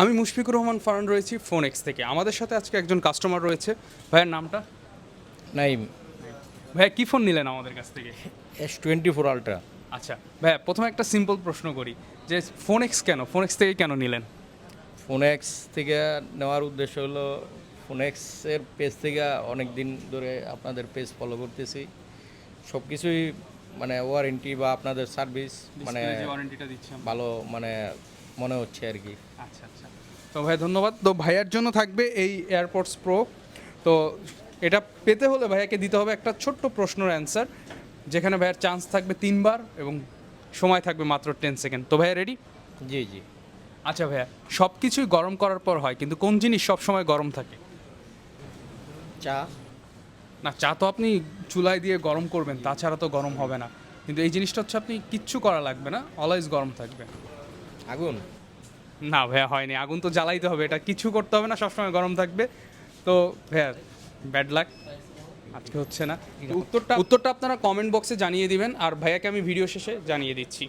আমি মুশফিকুর রহমান ফারান রয়েছি phone X থেকে। আমাদের সাথে আজকে একজন কাস্টমার রয়েছে। ভাইয়ের নামটা? নাইম। ভাইয়া কি ফোন নিলেন আমাদের কাছ থেকে? এস টোয়েন্টি ফোর আলট্রা আচ্ছা ভাইয়া প্রথমে একটা সিম্পল প্রশ্ন করি। যে ফোন এক্স কেন? ফোন এক্স থেকে কেন নিলেন? ফোন এক্স থেকে নেওয়ার উদ্দেশ্য হলো ফোন এক্সের পেজ থেকে অনেক দিন ধরে আপনাদের পেজ ফলো করতেছি। সব কিছুই মানে ওয়ারেন্টি বা আপনাদের সার্ভিস মানে ভালো মানে মনে হচ্ছে আর কি। আচ্ছা আচ্ছা। তো ভাই ধন্যবাদ। তো ভাইয়ার জন্য থাকবে এই এয়ারপডস প্রো তো এটা পেতে হলে ভাইয়াকে দিতে হবে একটা ছোট্ট প্রশ্নের অ্যান্সার যেখানে ভাইয়ার চান্স থাকবে তিনবার এবং সময় থাকবে মাত্র টেন সেকেন্ড তো ভাইয়া রেডি জি জি। আচ্ছা ভাইয়া সব কিছুই গরম করার পর হয় কিন্তু কোন জিনিস সব সময় গরম থাকে? চা। না চা তো আপনি চুলায় দিয়ে গরম করবেন তাছাড়া তো গরম হবে না। কিন্তু এই জিনিসটা হচ্ছে আপনি কিচ্ছু করা লাগবে না অলওয়েজ গরম থাকবে। আগুন? না ভাইয়া হয়নি। আগুন তো জ্বালাইতে হবে। এটা কিছু করতে হবে না সবসময় গরম থাকবে। তো ভাইয়া ব্যাড লাক আজকে হচ্ছে না। উত্তরটা উত্তরটা আপনারা কমেন্ট বক্সে জানিয়ে দিবেন। আর ভাইয়াকে আমি ভিডিও শেষে জানিয়ে দিচ্ছি।